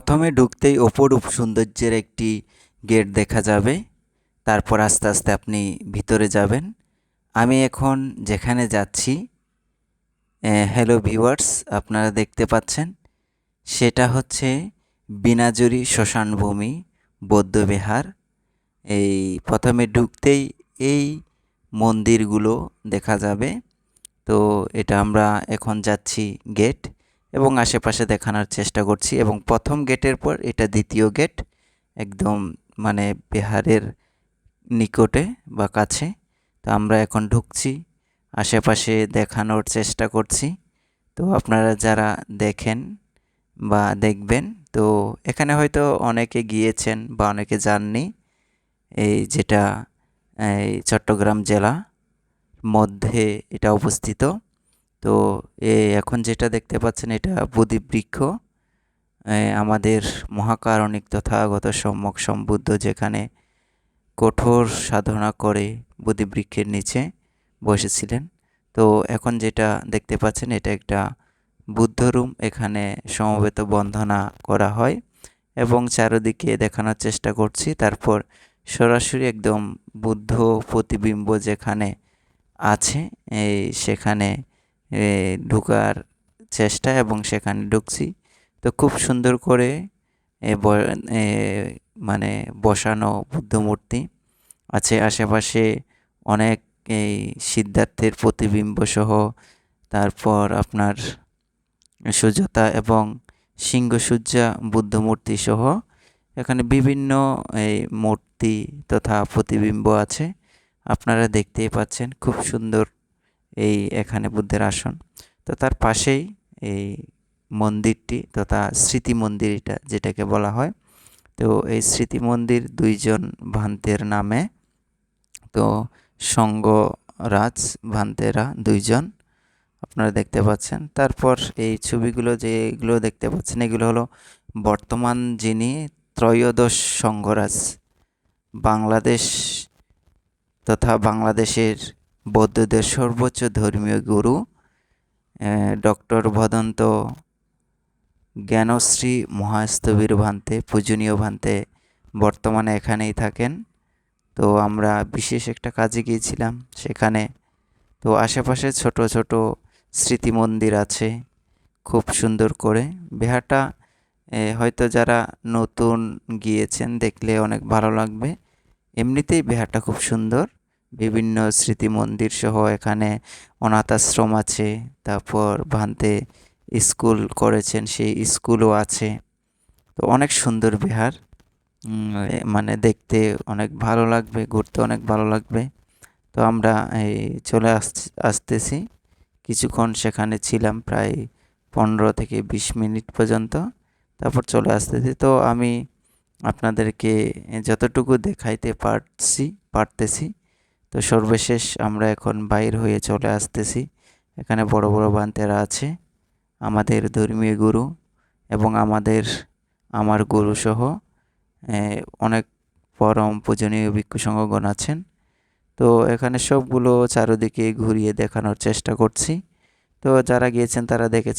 প্রথমে ঢুকতেই অপরূপ সৌন্দর্যের একটি গেট দেখা যাবে। তারপর আস্তে আস্তে আপনি ভিতরে যাবেন। আমি এখন যেখানে যাচ্ছি হ্যালো ভিউয়ার্স আপনারা দেখতে পাচ্ছেন, সেটা হচ্ছে বিনাজুরি শ্মশানভূমি বৌদ্ধবিহার এই প্রথমে ঢুকতেই এই মন্দিরগুলো দেখা যাবে। তো এটা আমরা এখন যাচ্ছি গেট। এবং আশেপাশে দেখানোর চেষ্টা করছি এবং প্রথম গেটের পর এটা দ্বিতীয় গেট, একদম মানে বিহারের নিকটে বা কাছে। তো আমরা এখন ঢুকছি, আশেপাশে দেখানোর চেষ্টা করছি। তো আপনারা যারা দেখেন বা দেখবেন, তো এখানে হয়তো অনেকে গিয়েছেন বা অনেকে যাননি। এই যেটা, এই চট্টগ্রাম জেলা মধ্যে এটা অবস্থিত। তো, এ এখন যেটা দেখতে পাচ্ছেন এটা বৃক্ষ। আমাদের মহাকারণিক তথাগত সম্যক সম্বুদ্ধ যেখানে কঠোর সাধনা করে বোধিবৃক্ষের নিচে বসেছিলেন। তো, এখন যেটা দেখতে পাচ্ছেন এটা একটা বুদ্ধ রুম, এখানে সমবেত বন্ধনা করা হয় এবং চারদিকে দেখানোর চেষ্টা করছি। তারপর সরাসরি একদম বুদ্ধ প্রতিবিম্ব যেখানে আছে, এই সেখানে ঢুকার চেষ্টা এবং সেখানে ঢুকছি। তো খুব সুন্দর করে মানে বসানো বুদ্ধ মূর্তি আছে। আশেপাশে অনেক এই সিদ্ধার্থের প্রতিবিম্ব সহ তারপর আপনার সুজাতা এবং সিংহসূর্যা বুদ্ধ মূর্তি সহ এখানে বিভিন্ন এই মূর্তি তথা প্রতিবিম্ব আছে। আপনারা দেখতেই পাচ্ছেন, খুব সুন্দর এই এখানে বুদ্ধের আসন। তো তার পাশেই এই মন্দিরটি তথা স্মৃতি মন্দির এটা যেটাকে বলা হয়। তো এই স্মৃতি মন্দির দুইজন ভান্তের নামে, তো সঙ্গরাজ ভান্তেরা দুইজন, আপনারা দেখতে পাচ্ছেন। তারপর এই ছবিগুলো যেগুলো দেখতে পাচ্ছেন, এগুলো হলো বর্তমান যিনি ত্রয়োদশ সঙ্গরাজ, বাংলাদেশ তথা বাংলাদেশের বৌদ্ধদের সর্বোচ্চ ধর্মীয় গুরু ডক্টর ভদন্ত জ্ঞানশ্রী মহাস্তবীর ভান্তে, পূজনীয় ভান্তে বর্তমানে এখানেই থাকেন। তো আমরা বিশেষ একটা কাজে গিয়েছিলাম সেখানে। তো আশেপাশে ছোট ছোট স্মৃতি মন্দির আছে খুব সুন্দর করে। বিহারটা হয়তো যারা নতুন গিয়েছেন দেখলে অনেক ভালো লাগবে। এমনিতেই বিহারটা খুব সুন্দর। বিভিন্ন স্মৃতি মন্দির সহ এখানে অনাথ আশ্রম আছে, তারপর ভান্তে স্কুল করেছেন, সেই স্কুলও আছে। তো অনেক সুন্দর বিহার। মানে দেখতে অনেক ভালো লাগবে, ঘুরতে অনেক ভালো লাগবে। তো আমরা এই চলে আস, আসতেছি। কিছুক্ষণ সেখানে ছিলাম প্রায় পনেরো থেকে বিশ মিনিট পর্যন্ত, তারপর চলে আসতেছি। তো আমি আপনাদেরকে যতটুকু দেখাইতে পারছি, পারতেছি তো সর্বশেষ আমরা এখন বাইর হয়ে চলে আসতেছি। এখানে বড় বড় বান্তেরা আছে, আমাদের ধর্মীয় গুরু এবং আমাদের, আমার গুরু সহ অনেক পরম পূজনীয় ভিক্ষু আছেন। তো এখানে সবগুলো চারোদিকে ঘুরিয়ে দেখানোর চেষ্টা করছি। তো যারা গিয়েছেন তারা দেখেছেন